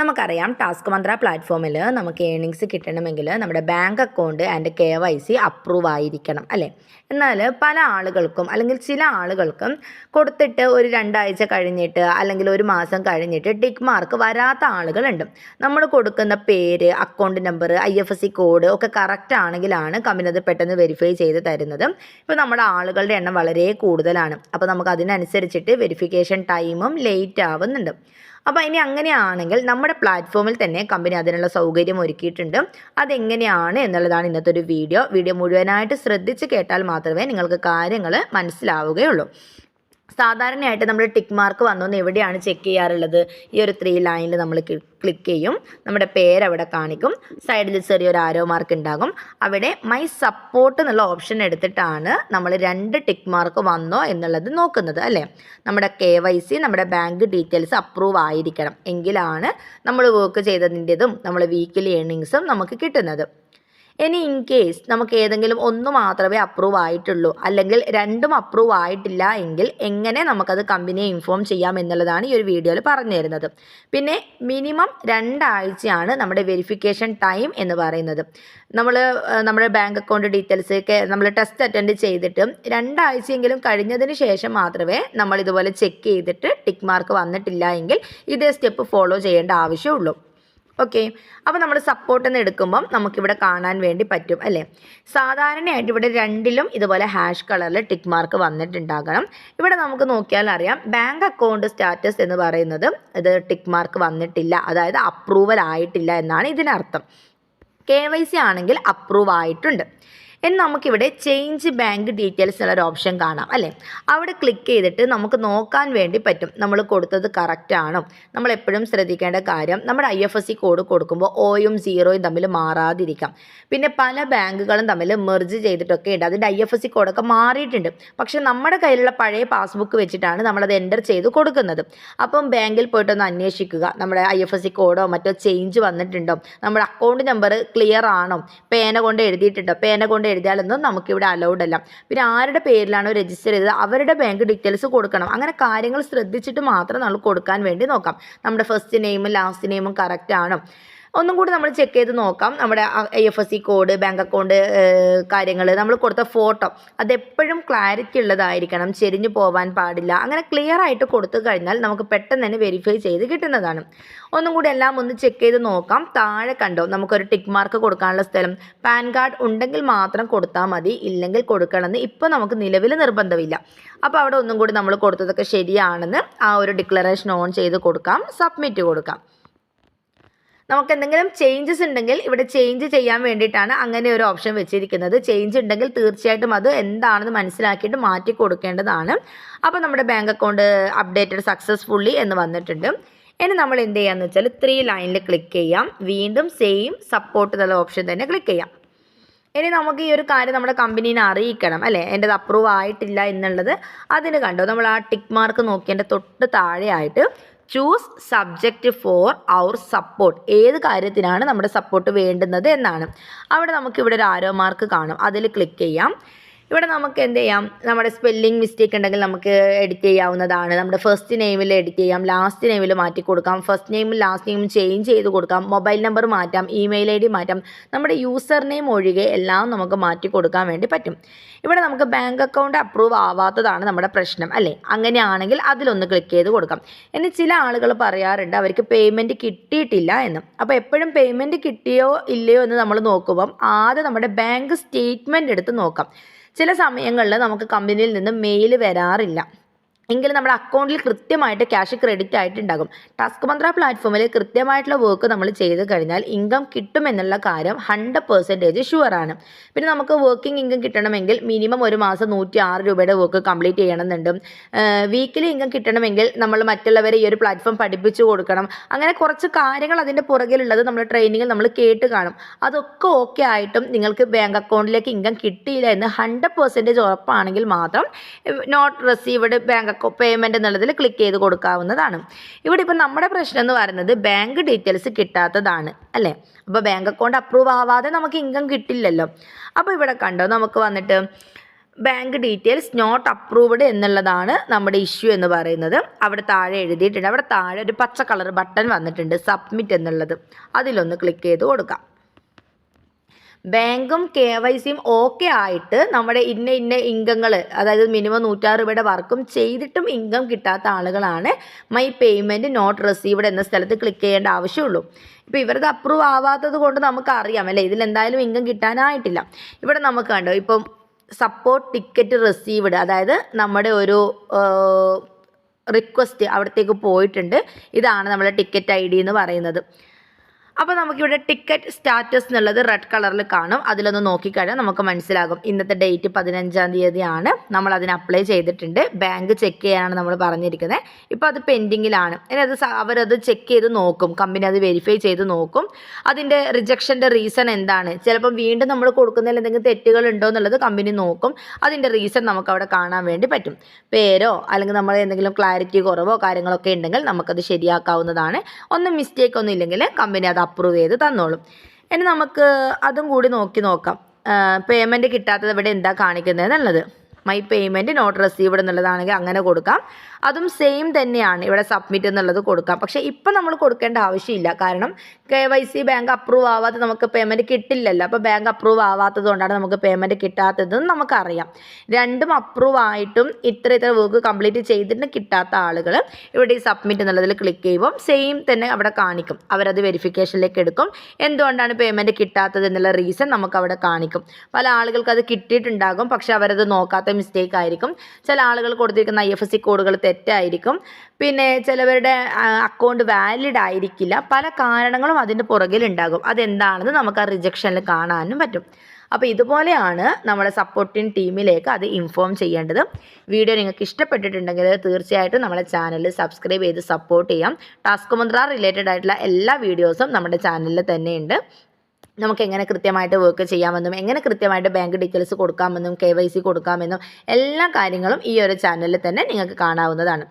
നമുക്കറിയാം ടാസ്ക് മന്ത്ര പ്ലാറ്റ്ഫോമിൽ നമുക്ക് ഏണിങ്സ് കിട്ടണമെങ്കിൽ നമ്മുടെ bank account and K Y C approve ആയിരിക്കണം അല്ലേ? എന്നാൽ പല ആളുകൾക്കും അല്ലെങ്കിൽ ചില ആളുകൾക്കും കൊടുത്തിട്ട് ഒരു രണ്ടാഴ്ച കഴിഞ്ഞിട്ട് അല്ലെങ്കിൽ ഒരു മാസം കഴിഞ്ഞിട്ട് ടിക്ക് മാർക്ക് വരാത്ത ആളുകളുണ്ട്. നമ്മൾ കൊടുക്കുന്ന പേര് account number I F S C code ഒക്കെ കറക്റ്റ് ആണെങ്കിലാണ് കമ്പനി അത് പെട്ടെന്ന് വെരിഫൈ ചെയ്ത് തരുന്നത്. ഇപ്പോൾ നമ്മുടെ ആളുകളുടെ എണ്ണം വളരെ കൂടുതലാണ്. അപ്പോൾ നമുക്ക് അതിനനുസരിച്ചിട്ട് വെരിഫിക്കേഷൻ ടൈമും ലേറ്റ് ആവുന്നുണ്ട്. അപ്പോൾ ഇനി അങ്ങനെയാണെങ്കിൽ നമ്മുടെ പ്ലാറ്റ്ഫോമിൽ തന്നെ കമ്പനി അതിനുള്ള സൗകര്യം ഒരുക്കിയിട്ടുണ്ട്. അതെങ്ങനെയാണ് എന്നുള്ളതാണ് ഇന്നത്തെ ഒരു വീഡിയോ വീഡിയോ മുഴുവനായിട്ട് ശ്രദ്ധിച്ച് കേട്ടാൽ മാത്രമേ നിങ്ങൾക്ക് കാര്യങ്ങൾ മനസ്സിലാവുകയുള്ളൂ. സാധാരണയായിട്ട് നമ്മൾ ടിക്ക് മാർക്ക് വന്നോന്ന് എവിടെയാണ് ചെക്ക് ചെയ്യാറുള്ളത്? ഈ ഒരു ത്രീ ലൈനിൽ നമ്മൾ ക്ലിക്ക് ചെയ്യും. നമ്മുടെ പേര് അവിടെ കാണിക്കും. സൈഡിൽ ചെറിയൊരു ആരോ മാർക്ക് ഉണ്ടാകും. അവിടെ മൈ സപ്പോർട്ട് എന്നുള്ള ഓപ്ഷൻ എടുത്തിട്ടാണ് നമ്മൾ രണ്ട് ടിക്ക് മാർക്ക് വന്നോ എന്നുള്ളത് നോക്കുന്നത് അല്ലേ? നമ്മുടെ കെ വൈ സി നമ്മുടെ ബാങ്ക് ഡീറ്റെയിൽസ് അപ്രൂവ് ആയിരിക്കണം. എങ്കിലാണ് നമ്മൾ വർക്ക് ചെയ്തതിന്റെതും നമ്മൾ വീക്കിലി ഏണിങ്സും നമുക്ക് കിട്ടുന്നത്. ഇനി ഇൻ കേസ് നമുക്ക് ഏതെങ്കിലും ഒന്ന് മാത്രമേ അപ്രൂവ് ആയിട്ടുള്ളൂ. അല്ലെങ്കിൽ രണ്ടും അപ്രൂവ് ആയിട്ടില്ല എങ്കിൽ എങ്ങനെ നമുക്കത് കമ്പനിയെ ഇൻഫോം ചെയ്യാം എന്നുള്ളതാണ് ഈ ഒരു വീഡിയോയിൽ പറഞ്ഞു തരുന്നത്. പിന്നെ മിനിമം രണ്ടാഴ്ചയാണ് നമ്മുടെ വെരിഫിക്കേഷൻ ടൈം എന്ന് പറയുന്നത്. നമ്മൾ നമ്മുടെ ബാങ്ക് അക്കൗണ്ട് ഡീറ്റെയിൽസ് ഒക്കെ നമ്മൾ ടെസ്റ്റ് അറ്റൻഡ് ചെയ്തിട്ട് രണ്ടാഴ്ചയെങ്കിലും കഴിഞ്ഞതിന് ശേഷം മാത്രമേ നമ്മൾ ഇതുപോലെ ചെക്ക് ചെയ്തിട്ട് ടിക്ക് മാർക്ക് വന്നിട്ടില്ല എങ്കിൽ ഇതേ സ്റ്റെപ്പ് ഫോളോ ചെയ്യേണ്ട ആവശ്യമുള്ളൂ. ഓക്കെ അപ്പോൾ നമ്മൾ സപ്പോർട്ട് എന്ന് എടുക്കുമ്പം നമുക്കിവിടെ കാണാൻ വേണ്ടി പറ്റും അല്ലേ? സാധാരണയായിട്ട് ഇവിടെ രണ്ടിലും ഇതുപോലെ ഹാഷ് കളറിൽ ടിക്ക് മാർക്ക് വന്നിട്ടുണ്ടാകണം. ഇവിടെ നമുക്ക് നോക്കിയാൽ അറിയാം ബാങ്ക് അക്കൗണ്ട് സ്റ്റാറ്റസ് എന്ന് പറയുന്നത് ഇത് ടിക്ക് മാർക്ക് വന്നിട്ടില്ല. അതായത് അപ്രൂവൽ ആയിട്ടില്ല എന്നാണ് ഇതിനർത്ഥം. കെ ആണെങ്കിൽ അപ്രൂവ് ആയിട്ടുണ്ട്. ഇനി നമുക്കിവിടെ ചേഞ്ച് ബാങ്ക് ഡീറ്റെയിൽസ് എന്നുള്ളൊരു ഓപ്ഷൻ കാണാം അല്ലേ? അവിടെ ക്ലിക്ക് ചെയ്തിട്ട് നമുക്ക് നോക്കാൻ വേണ്ടി പറ്റും. നമ്മൾ കൊടുത്തത് കറക്റ്റ് ആണോ. നമ്മൾ എപ്പോഴും ശ്രദ്ധിക്കേണ്ട കാര്യം നമ്മുടെ I F S C code കൊടുക്കുമ്പോൾ ഓയും സീറോയും തമ്മിൽ മാറാതിരിക്കാം. പിന്നെ പല ബാങ്കുകളും തമ്മിൽ മെർജ് ചെയ്തിട്ടൊക്കെ ഉണ്ട്. അതിന്റെ ഐ എഫ് എസ് സി കോഡൊക്കെ മാറിയിട്ടുണ്ട്. പക്ഷെ നമ്മുടെ കയ്യിലുള്ള പഴയ പാസ്ബുക്ക് വെച്ചിട്ടാണ് നമ്മളത് എന്റർ ചെയ്ത് കൊടുക്കുന്നത്. അപ്പം ബാങ്കിൽ പോയിട്ടൊന്ന് അന്വേഷിക്കുക. നമ്മുടെ ഐ എഫ് എസ് സി കോഡോ മറ്റോ ചേഞ്ച് വന്നിട്ടുണ്ടോ? നമ്മുടെ അക്കൗണ്ട് നമ്പർ ക്ലിയർ ആണോ? പേന കൊണ്ട് എഴുതിയിട്ടുണ്ടോ? പേന കൊണ്ട് എഴുതിയാലൊന്നും നമുക്കിവിടെ അലൗഡ് അല്ല. പിന്നെ ആരുടെ പേരിലാണോ രജിസ്റ്റർ ചെയ്തത്? അവരുടെ ബാങ്ക് ഡീറ്റെയിൽസ് കൊടുക്കണം. അങ്ങനെ കാര്യങ്ങൾ ശ്രദ്ധിച്ചിട്ട് മാത്രം നമ്മൾ കൊടുക്കാൻ വേണ്ടി നോക്കാം. നമ്മുടെ ഫസ്റ്റ് നെയിമും ലാസ്റ്റ് നെയിമും കറക്റ്റ് ആണോ? ഒന്നും കൂടി നമ്മൾ ചെക്ക് ചെയ്ത് നോക്കാം. നമ്മുടെ I F S C code bank account കാര്യങ്ങൾ നമ്മൾ കൊടുത്ത ഫോട്ടോ അതെപ്പോഴും ക്ലാരിറ്റി ഉള്ളതായിരിക്കണം. ചെരിഞ്ഞു പോവാൻ പാടില്ല. അങ്ങനെ ക്ലിയർ ആയിട്ട് കൊടുത്തു കഴിഞ്ഞാൽ നമുക്ക് പെട്ടെന്ന് തന്നെ വെരിഫൈ ചെയ്ത് കിട്ടുന്നതാണ്. ഒന്നും കൂടി എല്ലാം ഒന്ന് ചെക്ക് ചെയ്ത് നോക്കാം. താഴെ കണ്ടോ നമുക്കൊരു ടിക്ക് മാർക്ക് കൊടുക്കാനുള്ള സ്ഥലം. പാൻ കാർഡ് ഉണ്ടെങ്കിൽ മാത്രം കൊടുത്താൽ മതി. ഇല്ലെങ്കിൽ കൊടുക്കണമെന്ന് ഇപ്പോൾ നമുക്ക് നിലവിൽ നിർബന്ധമില്ല. അപ്പോൾ അവിടെ ഒന്നും കൂടി നമ്മൾ കൊടുത്തതൊക്കെ ശരിയാണെന്ന് ആ ഒരു ഡിക്ലറേഷൻ ഓൺ ചെയ്ത് കൊടുക്കാം. സബ്മിറ്റ് കൊടുക്കാം. നമുക്ക് എന്തെങ്കിലും ചേഞ്ചസ് ഉണ്ടെങ്കിൽ ഇവിടെ ചേഞ്ച് ചെയ്യാൻ വേണ്ടിയിട്ടാണ് അങ്ങനെ ഒരു ഓപ്ഷൻ വെച്ചിരിക്കുന്നത്. ചേഞ്ച് ഉണ്ടെങ്കിൽ തീർച്ചയായിട്ടും അത് എന്താണെന്ന് മനസ്സിലാക്കിയിട്ട് മാറ്റി കൊടുക്കേണ്ടതാണ്. അപ്പോൾ നമ്മുടെ ബാങ്ക് അക്കൗണ്ട് അപ്ഡേറ്റഡ് സക്സസ്ഫുള്ളി എന്ന് വന്നിട്ടുണ്ട്. ഇനി നമ്മൾ എന്ത് ചെയ്യാന്ന് വെച്ചാൽ ത്രീ ലൈനിൽ ക്ലിക്ക് ചെയ്യാം. വീണ്ടും സെയിം സപ്പോർട്ട് എന്നുള്ള ഓപ്ഷൻ തന്നെ ക്ലിക്ക് ചെയ്യാം. ഇനി നമുക്ക് ഈ ഒരു കാര്യം നമ്മുടെ കമ്പനീനെ അറിയിക്കണം അല്ലേ? എന്റെ അപ്രൂവ് ആയിട്ടില്ല എന്നുള്ളത്. അതിന് കണ്ടോ? നമ്മൾ ആ ടിക്ക് മാർക്ക് നോക്കിയതിന്റെ തൊട്ട് താഴെയായിട്ട് choose subject for our support ഏത് കാര്യത്തിനാണ് നമ്മുടെ സപ്പോർട്ട് വേണ്ടുന്നത് എന്നാണ്. അവിടെ നമുക്കിവിടെ ഒരു ആരോ മാർക്ക് കാണും. അതിൽ ക്ലിക്ക് ചെയ്യാം. ഇവിടെ നമുക്ക് എന്ത് ചെയ്യാം? നമ്മുടെ സ്പെല്ലിംഗ് മിസ്റ്റേക്ക് ഉണ്ടെങ്കിൽ നമുക്ക് എഡിറ്റ് ചെയ്യാവുന്നതാണ്. നമ്മുടെ ഫസ്റ്റ് നെയിമിൽ എഡിറ്റ് ചെയ്യാം. ലാസ്റ്റ് നെയിമിൽ മാറ്റി കൊടുക്കാം. ഫസ്റ്റ് നെയിമും ലാസ്റ്റ് നെയിമും ചേഞ്ച് ചെയ്ത് കൊടുക്കാം. മൊബൈൽ നമ്പർ മാറ്റാം. ഇമെയിൽ ഐ മാറ്റാം. നമ്മുടെ യൂസർ നെയിം ഒഴികെ എല്ലാം നമുക്ക് മാറ്റി കൊടുക്കാൻ വേണ്ടി പറ്റും. ഇവിടെ നമുക്ക് ബാങ്ക് അക്കൗണ്ട് അപ്രൂവ് ആവാത്തതാണ് നമ്മുടെ പ്രശ്നം അല്ലേ? അങ്ങനെയാണെങ്കിൽ അതിലൊന്ന് ക്ലിക്ക് ചെയ്ത് കൊടുക്കാം. ഇനി ചില ആളുകൾ പറയാറുണ്ട് അവർക്ക് പേയ്മെന്റ് കിട്ടിയിട്ടില്ല എന്ന്. അപ്പോൾ എപ്പോഴും പേയ്മെന്റ് കിട്ടിയോ ഇല്ലയോ എന്ന് നമ്മൾ നോക്കുമ്പം ആദ്യം നമ്മുടെ ബാങ്ക് സ്റ്റേറ്റ്മെന്റ് എടുത്ത് നോക്കാം. ചില സമയങ്ങളിൽ നമുക്ക് കമ്പനിയിൽ നിന്ന് മെയിൽ വരാറില്ല. എങ്കിലും നമ്മുടെ അക്കൗണ്ടിൽ കൃത്യമായിട്ട് ക്യാഷ് ക്രെഡിറ്റ് ആയിട്ടുണ്ടാകും. ടാസ്ക് മന്ത്ര പ്ലാറ്റ്ഫോമിൽ കൃത്യമായിട്ടുള്ള വർക്ക് നമ്മൾ ചെയ്ത് കഴിഞ്ഞാൽ ഇൻകം കിട്ടുമെന്നുള്ള കാര്യം ഹൺഡ്രഡ് പെർസെന്റേജ് ഷുവറാണ് പിന്നെ നമുക്ക് വർക്കിംഗ് ഇൻകം കിട്ടണമെങ്കിൽ മിനിമം ഒരു മാസം നൂറ്റി ആറ് രൂപയുടെ വർക്ക് കംപ്ലീറ്റ് ചെയ്യണമെന്നുണ്ട്. വീക്കിലി ഇൻകം കിട്ടണമെങ്കിൽ നമ്മൾ മറ്റുള്ളവരെ ഈ ഒരു പ്ലാറ്റ്ഫോം പഠിപ്പിച്ചു കൊടുക്കണം. അങ്ങനെ കുറച്ച് കാര്യങ്ങൾ അതിന്റെ പുറകിലുള്ളത് നമ്മൾ ട്രെയിനിങ്ങിൽ നമ്മൾ കേട്ട് കാണും. അതൊക്കെ ഓക്കെ ആയിട്ടും നിങ്ങൾക്ക് ബാങ്ക് അക്കൗണ്ടിലേക്ക് ഇൻകം കിട്ടിയില്ല എന്ന് ഹൺഡ്രഡ് പെർസെന്റേജ് ഉറപ്പാണെങ്കിൽ മാത്രം നോട്ട് റിസീവ്ഡ് ബാങ്ക് പേയ്മെന്റ് എന്നുള്ളതിൽ ക്ലിക്ക് ചെയ്ത് കൊടുക്കാവുന്നതാണ്. ഇവിടെ ഇപ്പം നമ്മുടെ പ്രശ്നം എന്ന് പറയുന്നത് ബാങ്ക് ഡീറ്റെയിൽസ് കിട്ടാത്തതാണ് അല്ലേ? അപ്പോൾ ബാങ്ക് അക്കൗണ്ട് അപ്രൂവ് ആവാതെ നമുക്ക് ഇൻകം കിട്ടില്ലല്ലോ. അപ്പോൾ ഇവിടെ കണ്ടോ നമുക്ക് വന്നിട്ട് ബാങ്ക് ഡീറ്റെയിൽസ് നോട്ട് അപ്രൂവ്ഡ് എന്നുള്ളതാണ് നമ്മുടെ ഇഷ്യൂ എന്ന് പറയുന്നത്. അവിടെ താഴെ എഴുതിയിട്ടുണ്ട്. അവിടെ താഴെ ഒരു പച്ച കളർ ബട്ടൺ വന്നിട്ടുണ്ട് സബ്മിറ്റ് എന്നുള്ളത്. അതിലൊന്ന് ക്ലിക്ക് ചെയ്ത് കൊടുക്കാം. ബാങ്കും കെ വൈ സിയും ഓക്കെ ആയിട്ട് നമ്മുടെ ഇന്ന ഇന്ന ഇൻകങ്ങൾ അതായത് മിനിമം നൂറ്റാറ് രൂപയുടെ വർക്കും ചെയ്തിട്ടും ഇൻകം കിട്ടാത്ത ആളുകളാണ് മൈ പേയ്മെന്റ് നോട്ട് റിസീവ്ഡ് എന്ന സ്ഥലത്ത് ക്ലിക്ക് ചെയ്യേണ്ട ആവശ്യമുള്ളൂ. ഇപ്പോൾ ഇവരത് അപ്രൂവ് ആവാത്തത് കൊണ്ട് നമുക്കറിയാം അല്ലേ? ഇതിൽ എന്തായാലും ഇൻകം കിട്ടാനായിട്ടില്ല. ഇവിടെ നമുക്ക് കണ്ടോ ഇപ്പം സപ്പോർട്ട് ടിക്കറ്റ് റിസീവ്ഡ് അതായത് നമ്മുടെ ഒരു റിക്വസ്റ്റ് അവിടത്തേക്ക് പോയിട്ടുണ്ട്. ഇതാണ് നമ്മുടെ ടിക്കറ്റ് ഐ ഡി എന്ന് പറയുന്നത്. അപ്പോൾ നമുക്കിവിടെ ടിക്കറ്റ് സ്റ്റാറ്റസ് എന്നുള്ളത് റെഡ് കളറിൽ കാണും. അതിലൊന്ന് നോക്കിക്കഴിഞ്ഞാൽ നമുക്ക് മനസ്സിലാകും. ഇന്നത്തെ ഡേറ്റ് പതിനഞ്ചാം തീയതിയാണ്. നമ്മൾ അതിന് അപ്ലൈ ചെയ്തിട്ടുണ്ട്. ബാങ്ക് ചെക്ക് ചെയ്യാനാണ് നമ്മൾ പറഞ്ഞിരിക്കുന്നത്. ഇപ്പോൾ അത് പെൻഡിങ്ങിലാണ് ഇനി അത് അവരത് ചെക്ക് ചെയ്ത് നോക്കും. കമ്പനി അത് വെരിഫൈ ചെയ്ത് നോക്കും. അതിന്റെ റിജക്ഷന്റെ റീസൺ എന്താണ്? ചിലപ്പം വീണ്ടും നമ്മൾ കൊടുക്കുന്നതിൽ എന്തെങ്കിലും തെറ്റുകൾ ഉണ്ടോ എന്നുള്ളത് കമ്പനി നോക്കും. അതിന്റെ റീസൺ നമുക്ക് അവിടെ കാണാൻ വേണ്ടി പറ്റും. പേരോ അല്ലെങ്കിൽ നമ്മൾ എന്തെങ്കിലും ക്ലാരിറ്റി കുറവോ കാര്യങ്ങളൊക്കെ ഉണ്ടെങ്കിൽ നമുക്കത് ശരിയാക്കാവുന്നതാണ്. ഒന്നും മിസ്റ്റേക്ക് ഒന്നും ഇല്ലെങ്കിൽ കമ്പനി അത് അപ്രൂവ് ചെയ്ത് തന്നോളും. ഇനി നമുക്ക് അതും കൂടി നോക്കി നോക്കാം. പേയ്മെന്റ് കിട്ടാത്തത് ഇവിടെ എന്താ കാണിക്കുന്നത് എന്നുള്ളത് മൈ പേയ്മെന്റ് നോട്ട് റെസീവ്ഡ് എന്നുള്ളതാണെങ്കിൽ അങ്ങനെ കൊടുക്കാം. അതും സെയിം തന്നെയാണ് ഇവിടെ സബ്മിറ്റ് എന്നുള്ളത് കൊടുക്കാം. പക്ഷേ ഇപ്പം നമ്മൾ കൊടുക്കേണ്ട ആവശ്യമില്ല. കാരണം കെ ബാങ്ക് അപ്രൂവ് ആവാതെ നമുക്ക് പേയ്മെന്റ് കിട്ടില്ലല്ലോ. അപ്പോൾ ബാങ്ക് അപ്രൂവ് ആവാത്തത് കൊണ്ടാണ് നമുക്ക് പേയ്മെന്റ് കിട്ടാത്തതെന്ന് നമുക്കറിയാം. രണ്ടും അപ്രൂവ് ആയിട്ടും ഇത്ര ഇത്ര വർക്ക് കംപ്ലീറ്റ് ചെയ്തിട്ട് കിട്ടാത്ത ആളുകൾ ഇവിടെ ഈ സബ്മിറ്റ് എന്നുള്ളതിൽ ക്ലിക്ക് ചെയ്യുമ്പോൾ സെയിം തന്നെ അവിടെ കാണിക്കും. അവരത് വെരിഫിക്കേഷനിലേക്ക് എടുക്കും. എന്തുകൊണ്ടാണ് പേയ്മെന്റ് കിട്ടാത്തത് എന്നുള്ള റീസൺ നമുക്ക് അവിടെ കാണിക്കും. പല ആളുകൾക്ക് അത് കിട്ടിയിട്ടുണ്ടാകും. പക്ഷെ അവരത് നോക്കാത്ത മിസ്റ്റേക്ക് ആയിരിക്കും. ചില ആളുകൾ കൊടുത്തിരിക്കുന്ന ഐ എഫ് എസ് സി കോഡുകൾ തെറ്റായിരിക്കും. പിന്നെ ചിലവരുടെ അക്കൗണ്ട് വാലിഡ് ആയിരിക്കില്ല. പല കാരണങ്ങളും അതിന്റെ പുറകിലുണ്ടാകും. അതെന്താണെന്ന് നമുക്ക് ആ റിജക്ഷനിൽ കാണാനും പറ്റും. അപ്പോൾ ഇതുപോലെയാണ് നമ്മുടെ സപ്പോർട്ടിംഗ് ടീമിലേക്ക് അത് ഇൻഫോം ചെയ്യേണ്ടത്. വീഡിയോ നിങ്ങൾക്ക് ഇഷ്ടപ്പെട്ടിട്ടുണ്ടെങ്കിൽ തീർച്ചയായിട്ടും നമ്മുടെ ചാനൽ സബ്സ്ക്രൈബ് ചെയ്ത് സപ്പോർട്ട് ചെയ്യാം. ടാസ്ക് മന്ത്ര റിലേറ്റഡ് ആയിട്ടുള്ള എല്ലാ വീഡിയോസും നമ്മുടെ ചാനലിൽ തന്നെയുണ്ട്. നമുക്ക് എങ്ങനെ കൃത്യമായിട്ട് വർക്ക് ചെയ്യാമെന്നും എങ്ങനെ കൃത്യമായിട്ട് ബാങ്ക് ഡീറ്റെയിൽസ് കൊടുക്കാമെന്നും കെ വൈ സി കൊടുക്കാമെന്നും എല്ലാ കാര്യങ്ങളും ഈ ഒരു ചാനലിൽ തന്നെ നിങ്ങൾക്ക് കാണാവുന്നതാണ്.